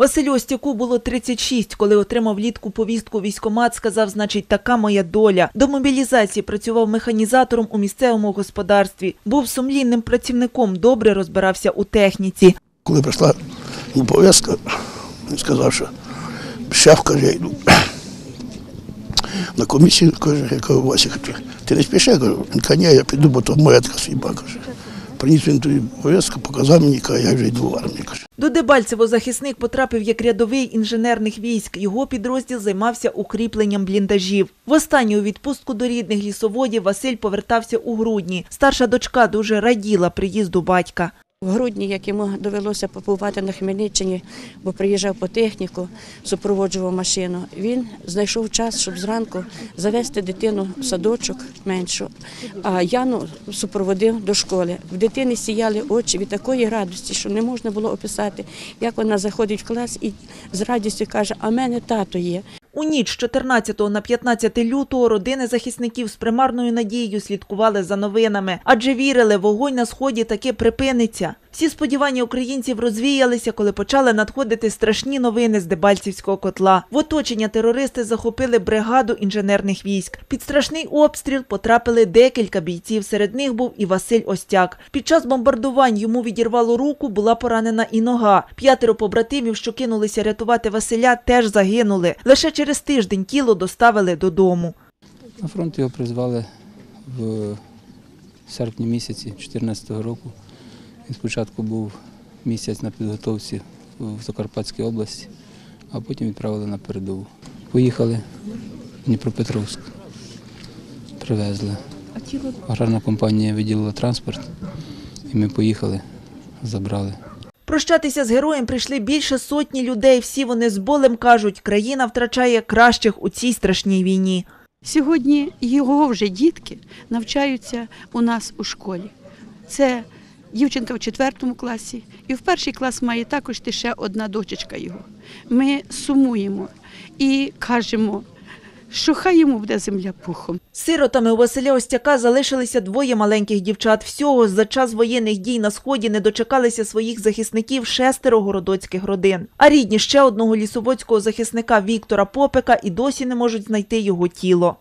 Василю Остяку було 36, коли отримав влітку повістку військомат, сказав, значить, така моя доля. До мобілізації працював механізатором у місцевому господарстві. Був сумлінним працівником, добре розбирався у техніці. Коли прийшла пов'язка, він сказав, що шеф каже, йду на комісію, каже, я кажу, Вася, ти не спіши, я кажу, ні, я піду, бо то моя така судьба, каже. Приніс він тобі пов'язку, показав мені, каже, я вже йду в армію, каже. До Дебальцево захисник потрапив як рядовий інженерних військ. Його підрозділ займався укріпленням бліндажів. В останню у відпустку до рідних лісоводів Василь повертався у грудні. Старша дочка дуже раділа приїзду батька. В грудні, як йому довелося побувати на Хмельниччині, бо приїжджав по техніку, супроводжував машину, він знайшов час, щоб зранку завести дитину в садочок меншу, а Яну супроводив до школи. В дитини сіяли очі від такої радості, що не можна було описати, як вона заходить в клас і з радістю каже, а мене тато є. У ніч з 14 на 15 лютого родини захисників з примарною надією слідкували за новинами, адже вірили, вогонь на сході таки припиниться. Всі сподівання українців розвіялися, коли почали надходити страшні новини з Дебальцівського котла. В оточення терористи захопили бригаду інженерних військ. Під страшний обстріл потрапили декілька бійців. Серед них був і Василь Остяк. Під час бомбардувань йому відірвало руку, була поранена і нога. П'ятеро побратимів, що кинулися рятувати Василя, теж загинули. Лише через тиждень тіло доставили додому. На фронт його призвали в серпні місяці 2014 року. Він спочатку був місяць на підготовці в Закарпатській області, а потім відправили на передову. Поїхали в Дніпропетровськ, привезли. Аграрна компанія виділила транспорт, і ми поїхали, забрали. Прощатися з героєм прийшли більше сотні людей. Всі вони з болем кажуть, країна втрачає кращих у цій страшній війні. Сьогодні його вже дітки навчаються у нас у школі. Це дівчинка в четвертому класі, і в перший клас має також ще одна дочечка його. Ми сумуємо і кажемо, що хай йому буде земля пухом. Сиротами у Василя Остяка залишилися двоє маленьких дівчат. Всього за час воєнних дій на сході не дочекалися своїх захисників шестеро городоцьких родин. А рідні ще одного лісоводського захисника Віктора Попека і досі не можуть знайти його тіло.